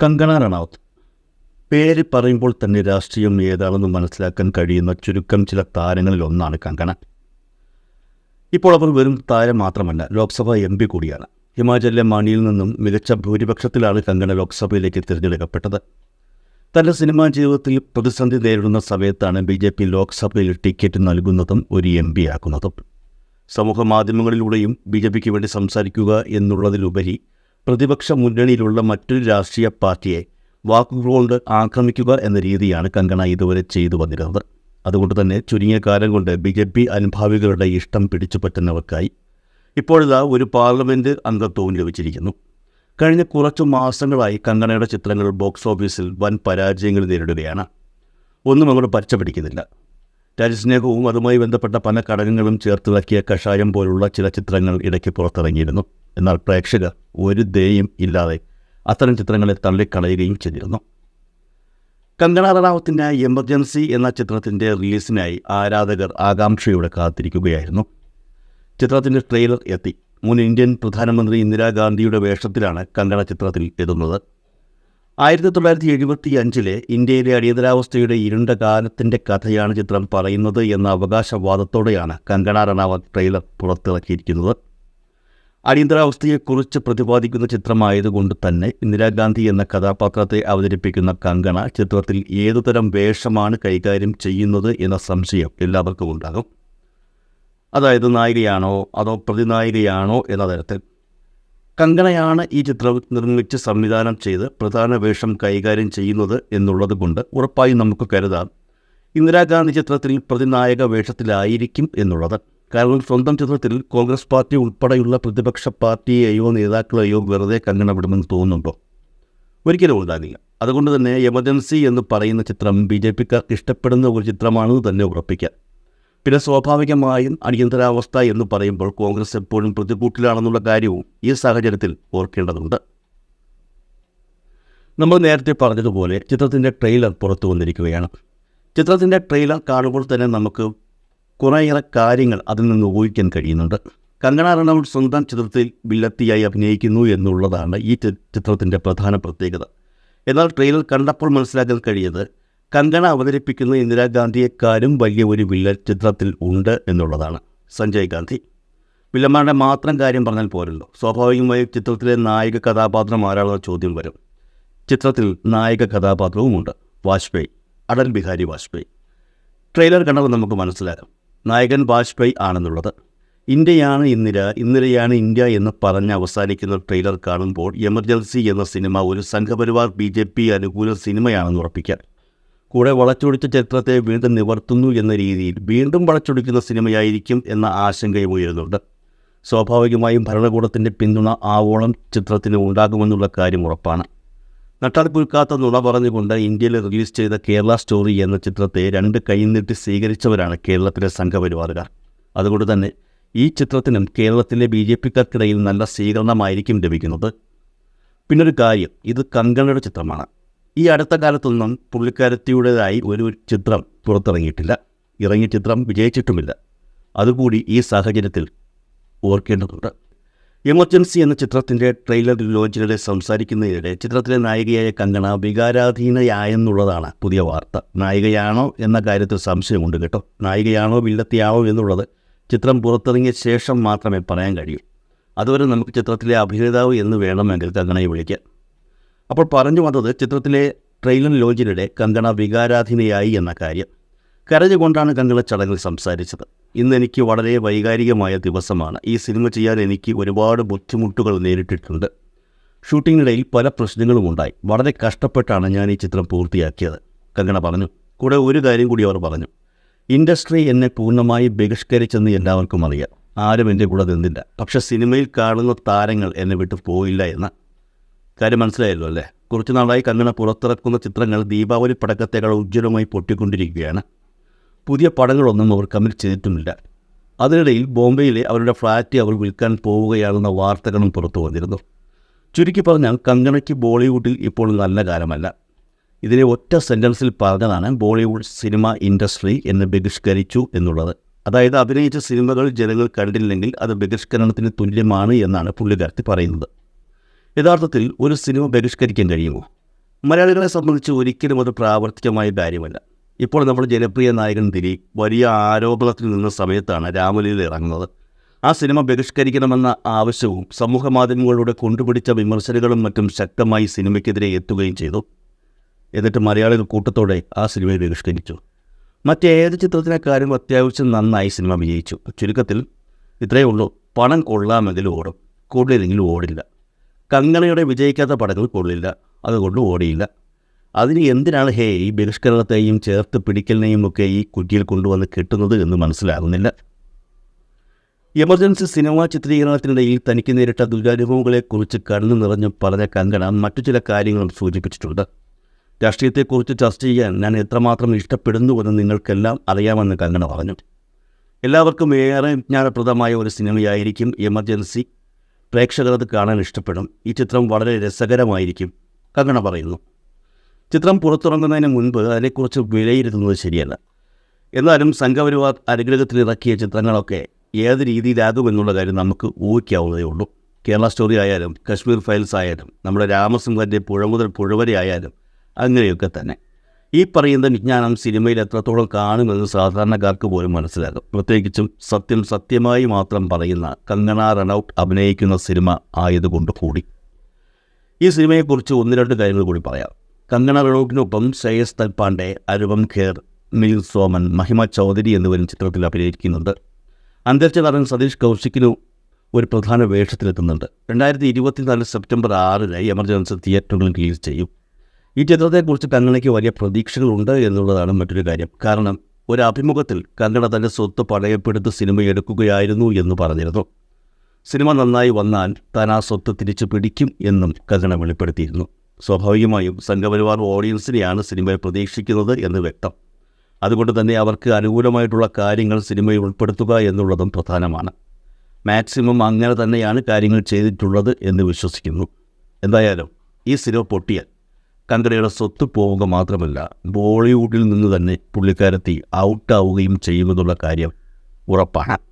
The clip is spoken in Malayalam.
കങ്കണ റണാവത്ത് പേര് പറയുമ്പോൾ തന്നെ രാഷ്ട്രീയം ഏതാണെന്ന് മനസ്സിലാക്കാൻ കഴിയുന്ന ചുരുക്കം ചില താരങ്ങളിൽ ഒന്നാണ് കങ്കണ ഇപ്പോൾ അവർ വെറും താരം മാത്രമല്ല ലോക്സഭ എം പി കൂടിയാണ്. ഹിമാചലിലെ മണിയിൽ നിന്നും മികച്ച ഭൂരിപക്ഷത്തിലാണ് കങ്കണ ലോക്സഭയിലേക്ക് തിരഞ്ഞെടുക്കപ്പെട്ടത്. തന്റെ സിനിമാ ജീവിതത്തിൽ പ്രതിസന്ധി നേരിടുന്ന സമയത്താണ് ബി ജെ പി ലോക്സഭയിൽ ടിക്കറ്റ് നൽകുന്നതും ഒരു എം പി ആക്കുന്നതും. സമൂഹ മാധ്യമങ്ങളിലൂടെയും ബി ജെ പിക്ക് വേണ്ടി സംസാരിക്കുക എന്നുള്ളതിലുപരി പ്രതിപക്ഷ മുന്നണിയിലുള്ള മറ്റൊരു രാഷ്ട്രീയ പാർട്ടിയെ വാക്കുകൊണ്ട് ആക്രമിക്കുക എന്ന രീതിയാണ് കങ്കണ ഇതുവരെ ചെയ്തു വന്നിരുന്നത്. അതുകൊണ്ട് തന്നെ ചുരുങ്ങിയ കാലം കൊണ്ട് ബി ജെ പി അനുഭാവികളുടെ ഇഷ്ടം പിടിച്ചു പറ്റുന്നവർക്കായി ഇപ്പോഴിതാ ഒരു പാർലമെന്റ് അംഗത്വവും ലഭിച്ചിരിക്കുന്നു. കഴിഞ്ഞ കുറച്ചു മാസങ്ങളായി കങ്കണയുടെ ചിത്രങ്ങൾ ബോക്സ് ഓഫീസിൽ വൻ പരാജയങ്ങൾ നേരിടുകയാണ്. ഒന്നും അങ്ങോട്ട് പച്ച പിടിക്കുന്നില്ല രാജ്യസ്നേഹവും അതുമായി ബന്ധപ്പെട്ട പല ഘടകങ്ങളും ചേർത്തിളക്കിയ കഷായം പോലുള്ള ചില ചിത്രങ്ങൾ ഇടയ്ക്ക് പുറത്തിറങ്ങിയിരുന്നു. എന്നാൽ പ്രേക്ഷകർ ഒരു ദയും ഇല്ലാതെ അത്തരം ചിത്രങ്ങളെ തള്ളിക്കളയുകയും ചെയ്തിരുന്നു. കങ്കണ റണാവത്തിന്റെ എമർജൻസി എന്ന ചിത്രത്തിന്റെ റിലീസിനായി ആരാധകർ ആകാംക്ഷയോടെ കാത്തിരിക്കുകയായിരുന്നു. ചിത്രത്തിന്റെ ട്രെയിലർ എത്തി. മുൻ ഇന്ത്യൻ പ്രധാനമന്ത്രി ഇന്ദിരാഗാന്ധിയുടെ വേഷത്തിലാണ് കങ്കണ ചിത്രത്തിൽ എത്തുന്നത്. ആയിരത്തി തൊള്ളായിരത്തി എഴുപത്തി അഞ്ചിലെ ഇന്ത്യയിലെ അടിയന്തരാവസ്ഥയുടെ ഇരുണ്ട കാലത്തിന്റെ കഥയാണ് ചിത്രം പറയുന്നത് എന്ന അവകാശവാദത്തോടെയാണ് കങ്കണ റണാവത്ത് ട്രെയിലർ പുറത്തിറക്കിയിരിക്കുന്നത്. അടിയന്തരാവസ്ഥയെക്കുറിച്ച് പ്രതിപാദിക്കുന്ന ചിത്രമായതുകൊണ്ട് തന്നെ ഇന്ദിരാഗാന്ധി എന്ന കഥാപാത്രത്തെ അവതരിപ്പിക്കുന്ന കങ്കണ ചിത്രത്തിൽ ഏതുതരം വേഷമാണ് കൈകാര്യം ചെയ്യുന്നത് എന്ന സംശയം എല്ലാവർക്കും ഉണ്ടാകും. അതായത് നായികയാണോ അതോ പ്രതിനായികയാണോ എന്ന തരത്തിൽ. കങ്കണയാണ് ഈ ചിത്രം നിർമ്മിച്ച് സംവിധാനം ചെയ്ത് പ്രധാന വേഷം കൈകാര്യം ചെയ്യുന്നത് എന്നുള്ളത് കൊണ്ട് ഉറപ്പായും നമുക്ക് കരുതാം. ഇന്ദിരാഗാന്ധി ചിത്രത്തിൽ പ്രതിനായക വേഷത്തിലായിരിക്കും എന്നുള്ളത്. കാരണം സ്വന്തം ചിത്രത്തിൽ കോൺഗ്രസ് പാർട്ടി ഉൾപ്പെടെയുള്ള പ്രതിപക്ഷ പാർട്ടിയെയോ നേതാക്കളെയോ വെറുതെ കങ്കണ വിടുമെന്ന് തോന്നുന്നുണ്ടോ? ഒരിക്കലും ഉണ്ടാകില്ല. അതുകൊണ്ട് തന്നെ എമർജൻസി എന്ന് പറയുന്ന ചിത്രം ബി ജെ പിക്കാർക്ക് ഇഷ്ടപ്പെടുന്ന ഒരു ചിത്രമാണെന്ന് തന്നെ ഉറപ്പിക്കാം. പിന്നെ സ്വാഭാവികമായും അടിയന്തരാവസ്ഥ എന്ന് പറയുമ്പോൾ കോൺഗ്രസ് എപ്പോഴും പ്രതികൂട്ടിലാണെന്നുള്ള കാര്യവും ഈ സാഹചര്യത്തിൽ ഓർക്കേണ്ടതുണ്ട്. നമ്മൾ നേരത്തെ പറഞ്ഞതുപോലെ ചിത്രത്തിന്റെ ട്രെയിലർ പുറത്തു വന്നിരിക്കുകയാണ്. ചിത്രത്തിന്റെ ട്രെയിലർ കാണുമ്പോൾ തന്നെ നമുക്ക് കുറേയേറെ കാര്യങ്ങൾ അതിൽ നിന്ന് ഊഹിക്കാൻ കഴിയുന്നുണ്ട്. കങ്കണ റണൌട്ട് സ്വന്തം ചിത്രത്തിൽ വില്ലത്തിയായി അഭിനയിക്കുന്നു എന്നുള്ളതാണ് ഈ ചിത്രത്തിന്റെ പ്രധാന പ്രത്യേകത. എന്നാൽ ട്രെയിലർ കണ്ടപ്പോൾ മനസ്സിലാക്കാൻ കഴിയത് കങ്കണ അവതരിപ്പിക്കുന്ന ഇന്ദിരാഗാന്ധിയെക്കാളും വലിയ ഒരു വില്ലൻ ചിത്രത്തിൽ ഉണ്ട് എന്നുള്ളതാണ്. സഞ്ജയ് ഗാന്ധി. വില്ലന്മാരുടെ മാത്രം കാര്യം പറഞ്ഞാൽ പോരല്ലോ. സ്വാഭാവികമായും ചിത്രത്തിലെ നായിക കഥാപാത്രം ആരാണെന്ന ചോദ്യം വരും. ചിത്രത്തിൽ നായക കഥാപാത്രവുമുണ്ട്. വാജ്പേയി. അടൽ ബിഹാരി വാജ്പേയി. ട്രെയിലർ കണ്ടപ്പോൾ നമുക്ക് മനസ്സിലാക്കാം. നായകൻ വാജ്പേയി ആണെന്നുള്ളത്. ഇന്ത്യയാണ് ഇന്ദിര ഇന്ദിരയാണ് ഇന്ത്യ എന്ന് പറഞ്ഞ് അവസാനിക്കുന്ന ട്രെയിലർ കാണുമ്പോൾ എമർജൻസി എന്ന സിനിമ ഒരു സംഘപരിവാർ ബി ജെ പി അനുകൂല സിനിമയാണെന്ന് ഉറപ്പിക്കാൻ. കൂടെ വളച്ചൊടിച്ച ചരിത്രത്തെ വീണ്ടും നിവർത്തുന്നു എന്ന രീതിയിൽ വീണ്ടും വളച്ചൊടിക്കുന്ന സിനിമയായിരിക്കും എന്ന ആശങ്കയും ഉയരുന്നുണ്ട്. സ്വാഭാവികമായും ഭരണകൂടത്തിന്റെ പിന്തുണ ആവോളം ചിത്രത്തിന് ഉണ്ടാകുമെന്നുള്ള കാര്യം ഉറപ്പാണ്. നട്ടാൽ പുൽക്കാത്ത നുണ പറഞ്ഞുകൊണ്ട് ഇന്ത്യയിൽ റിലീസ് ചെയ്ത കേരള സ്റ്റോറി എന്ന ചിത്രത്തെ രണ്ട് കൈനീട്ടി സ്വീകരിച്ചവരാണ് കേരളത്തിലെ സംഘപരിവാറുകാർ. അതുകൊണ്ട് തന്നെ ഈ ചിത്രത്തിനും കേരളത്തിലെ ബി ജെ പിക്കാർക്കിടയിൽ നല്ല സ്വീകരണമായിരിക്കും ലഭിക്കുന്നത്. പിന്നൊരു കാര്യം ഇത് കങ്കണയുടെ ചിത്രമാണ്. ഈ അടുത്ത കാലത്തൊന്നും പുള്ളിക്കാരത്തിയുടേതായി ഒരു ചിത്രം പുറത്തിറങ്ങിയിട്ടില്ല. ഇറങ്ങിയ ചിത്രം വിജയിച്ചിട്ടുമില്ല. അതുകൂടി ഈ സാഹചര്യത്തിൽ ഓർക്കേണ്ടതുണ്ട്. എമർജൻസി എന്ന ചിത്രത്തിന്റെ ട്രെയിലർ ലോഞ്ചിനിടെ സംസാരിക്കുന്നതിനിടെ ചിത്രത്തിലെ നായികയായ കങ്കണ വികാരാധീനയായെന്നുള്ളതാണ് പുതിയ വാർത്ത. നായികയാണോ എന്ന കാര്യത്തിൽ സംശയമുണ്ട് കേട്ടോ. നായികയാണോ വില്ലത്തിയാണോ എന്നുള്ളത് ചിത്രം പുറത്തിറങ്ങിയ ശേഷം മാത്രമേ പറയാൻ കഴിയൂ. അതുവരെ നമുക്ക് ചിത്രത്തിലെ അഭിനേതാവ് എന്ന് വേണമെങ്കിൽ കങ്കണയെ വിളിക്കാം. അപ്പോൾ പറഞ്ഞു വന്നത് ചിത്രത്തിലെ ട്രെയിലർ ലോഞ്ചിനിടെ കങ്കണ വികാരാധീനയായി എന്ന കാര്യം. കരഞ്ഞുകൊണ്ടാണ് ഞങ്ങളെ ചടങ്ങിൽ സംസാരിച്ചത്. ഇന്ന് എനിക്ക് വളരെ വൈകാരികമായ ദിവസമാണ്. ഈ സിനിമ ചെയ്യാൻ എനിക്ക് ഒരുപാട് ബുദ്ധിമുട്ടുകൾ നേരിട്ടിട്ടുണ്ട്. ഷൂട്ടിങ്ങിനിടയിൽ പല പ്രശ്നങ്ങളും ഉണ്ടായി. വളരെ കഷ്ടപ്പെട്ടാണ് ഞാൻ ഈ ചിത്രം പൂർത്തിയാക്കിയത്. കങ്കണ പറഞ്ഞു. കൂടെ ഒരു കാര്യം കൂടി അവർ പറഞ്ഞു. ഇൻഡസ്ട്രി എന്നെ പൂർണമായി ബഹിഷ്കരിച്ചെന്ന് എല്ലാവർക്കും അറിയാം. ആരും എന്റെ കൂടെ നിന്നില്ല. പക്ഷെ സിനിമയിൽ കാണുന്ന താരങ്ങൾ എന്നെ വിട്ടു പോയില്ല എന്ന കാര്യം മനസ്സിലായല്ലോ അല്ലേ? കുറച്ച് നാളായി കങ്കണ പുറത്തിറക്കുന്ന ചിത്രങ്ങൾ ദീപാവലി പടക്കത്തേക്കാൾ ഉജ്ജ്വലമായി പൊട്ടിക്കൊണ്ടിരിക്കുകയാണ്. പുതിയ പടങ്ങളൊന്നും അവർ കമ്മിറ്റ് ചെയ്തിട്ടുമില്ല. അതിനിടയിൽ ബോംബെയിലെ അവരുടെ ഫ്ലാറ്റ് അവർ വിൽക്കാൻ പോവുകയാണെന്ന വാർത്തകളും പുറത്തു വന്നിരുന്നു. ചുരുക്കി പറഞ്ഞാൽ കങ്കണയ്ക്ക് ബോളിവുഡിൽ ഇപ്പോൾ നല്ല കാലമല്ല. ഇതിനെ ഒറ്റ സെന്റൻസിൽ പറഞ്ഞതാണ് ബോളിവുഡ് സിനിമ ഇൻഡസ്ട്രി എന്ന് ബഹിഷ്കരിച്ചു എന്നുള്ളത്. അതായത് അഭിനയിച്ച സിനിമകൾ ജനങ്ങൾ കണ്ടില്ലെങ്കിൽ അത് ബഹിഷ്കരണത്തിന് തുല്യമാണ് എന്നാണ് പുള്ളിക്കാരത്തി പറയുന്നത്. യഥാർത്ഥത്തിൽ ഒരു സിനിമ ബഹിഷ്കരിക്കാൻ കഴിയുമോ? മലയാളികളെ സംബന്ധിച്ച് ഒരിക്കലും അത് പ്രാവർത്തികമായ കാര്യമല്ല. ഇപ്പോൾ നമ്മുടെ ജനപ്രിയ നായകൻ ദിലീപ് വലിയ ആരോപണത്തിൽ നിന്ന സമയത്താണ് രാമലീല ഇറങ്ങുന്നത്. ആ സിനിമ ബഹിഷ്കരിക്കണമെന്ന ആവശ്യവും സമൂഹ മാധ്യമങ്ങളിലൂടെ കൊണ്ടുപിടിച്ച വിമർശനങ്ങളും മറ്റും ശക്തമായി സിനിമയ്ക്കെതിരെ എത്തുകയും ചെയ്തു. എന്നിട്ട് മലയാളികൾ കൂട്ടത്തോടെ ആ സിനിമയെ ബഹിഷ്കരിച്ചു. മറ്റേത് ചിത്രത്തിനെക്കാളും അത്യാവശ്യം നന്നായി സിനിമ വിജയിച്ചു ചുരുക്കത്തിൽ ഇത്രയേ ഉള്ളൂ. പണം കൊള്ളാമെങ്കിൽ ഓടും. കൂടുതലെങ്കിലും ഓടില്ല. കങ്ങണയുടെ വിജയിക്കാത്ത പടങ്ങൾ കൊള്ളില്ല. അതുകൊണ്ട് ഓടിയില്ല. അതിന് എന്തിനാണ് ഹേ ഈ ബഹിഷ്കരണത്തെയും ചേർത്ത് പിടിക്കലിനെയും ഒക്കെ ഈ കുറ്റിയിൽ കൊണ്ടുവന്ന് കിട്ടുന്നത് എന്ന് മനസ്സിലാകുന്നില്ല. എമർജൻസി സിനിമാ ചിത്രീകരണത്തിനിടയിൽ തനിക്ക് നേരിട്ട ദുരനുഭവങ്ങളെക്കുറിച്ച് കണ്ണു നിറഞ്ഞ് പറഞ്ഞ കങ്കണ മറ്റു ചില കാര്യങ്ങളും സൂചിപ്പിച്ചിട്ടുണ്ട്. രാഷ്ട്രീയത്തെക്കുറിച്ച് ചർച്ച ചെയ്യാൻ ഞാൻ എത്രമാത്രം ഇഷ്ടപ്പെടുന്നുവെന്ന് നിങ്ങൾക്കെല്ലാം അറിയാമെന്ന് കങ്കണ പറഞ്ഞു. എല്ലാവർക്കും ഏറെ വിജ്ഞാനപ്രദമായ ഒരു സിനിമയായിരിക്കും എമർജൻസി. പ്രേക്ഷകർ അത് കാണാൻ ഇഷ്ടപ്പെടും. ഈ ചിത്രം വളരെ രസകരമായിരിക്കും കങ്കണ പറയുന്നു. ചിത്രം പുറത്തിറങ്ങുന്നതിന് മുൻപ് അതിനെക്കുറിച്ച് വിലയിരുത്തുന്നത് ശരിയല്ല. എന്നാലും സംഘപരിവാർ അനുഗ്രഹത്തിൽ ഇറക്കിയ ചിത്രങ്ങളൊക്കെ ഏത് രീതിയിലാകും എന്നുള്ള കാര്യം നമുക്ക് ഊഹിക്കാവുന്നതേ ഉള്ളൂ. കേരള സ്റ്റോറി ആയാലും കശ്മീർ ഫയൽസ് ആയാലും നമ്മുടെ രാമസിംഹന്റെ പുഴ മുതൽ പുഴവരെ ആയാലും അങ്ങനെയൊക്കെ തന്നെ. ഈ പറയുന്ന വിജ്ഞാനം സിനിമയിൽ എത്രത്തോളം കാണുമെന്ന് സാധാരണക്കാർക്ക് പോലും മനസ്സിലാകും. പ്രത്യേകിച്ചും സത്യം സത്യമായി മാത്രം പറയുന്ന കങ്കണ റണൌട്ട് അഭിനയിക്കുന്ന സിനിമ ആയതുകൊണ്ട് കൂടി. ഈ സിനിമയെക്കുറിച്ച് ഒന്ന് രണ്ട് കാര്യങ്ങൾ കൂടി പറയാം. കങ്കണ റോഗിനൊപ്പം ശ്രേയസ് തൽപാണ്ഡെ അരുവം ഖേർ മിൽ സോമൻ മഹിമ ചൗധരി എന്നിവരും ചിത്രത്തിൽ അഭിനയിക്കുന്നുണ്ട്. അന്തരിച്ച നടൻ സതീഷ് കൗശിക്കിനു ഒരു പ്രധാന വേഷത്തിലെത്തുന്നുണ്ട്. രണ്ടായിരത്തി ഇരുപത്തിനാല് സെപ്റ്റംബർ ആറിന് എമർജൻസി തിയേറ്ററുകളിൽ റിലീസ് ചെയ്യും. ഈ ചിത്രത്തെക്കുറിച്ച് കന്നഡയ്ക്ക് വലിയ പ്രതീക്ഷകളുണ്ട് എന്നുള്ളതാണ് മറ്റൊരു കാര്യം. കാരണം ഒരു അഭിമുഖത്തിൽ കന്നഡ തന്റെ സ്വത്ത് പണയപ്പെടുത്ത് സിനിമ എടുക്കുകയായിരുന്നു എന്ന് പറഞ്ഞിരുന്നു. സിനിമ നന്നായി വന്നാൽ താൻ ആ സ്വത്ത് തിരിച്ചു പിടിക്കും എന്നും കന്നഡ വെളിപ്പെടുത്തിയിരുന്നു. സ്വാഭാവികമായും സംഘപരിവാർ ഓഡിയൻസിനെയാണ് സിനിമയിൽ പ്രതീക്ഷിക്കുന്നത് എന്ന് വ്യക്തം. അതുകൊണ്ട് തന്നെ അവർക്ക് അനുകൂലമായിട്ടുള്ള കാര്യങ്ങൾ സിനിമയിൽ ഉൾപ്പെടുത്തുക എന്നുള്ളതും പ്രധാനമാണ്. മാക്സിമം അങ്ങനെ തന്നെയാണ് കാര്യങ്ങൾ ചെയ്തിട്ടുള്ളത് എന്ന് വിശ്വസിക്കുന്നു. എന്തായാലും ഈ സിനിമ പൊട്ടിയാൽ കങ്കടയുടെ സ്വത്ത് പോവുക മാത്രമല്ല ബോളിവുഡിൽ നിന്ന് തന്നെ പുള്ളിക്കാരത്തി ഔട്ടാവുകയും ചെയ്യുമെന്നുള്ള കാര്യം ഉറപ്പാണ്.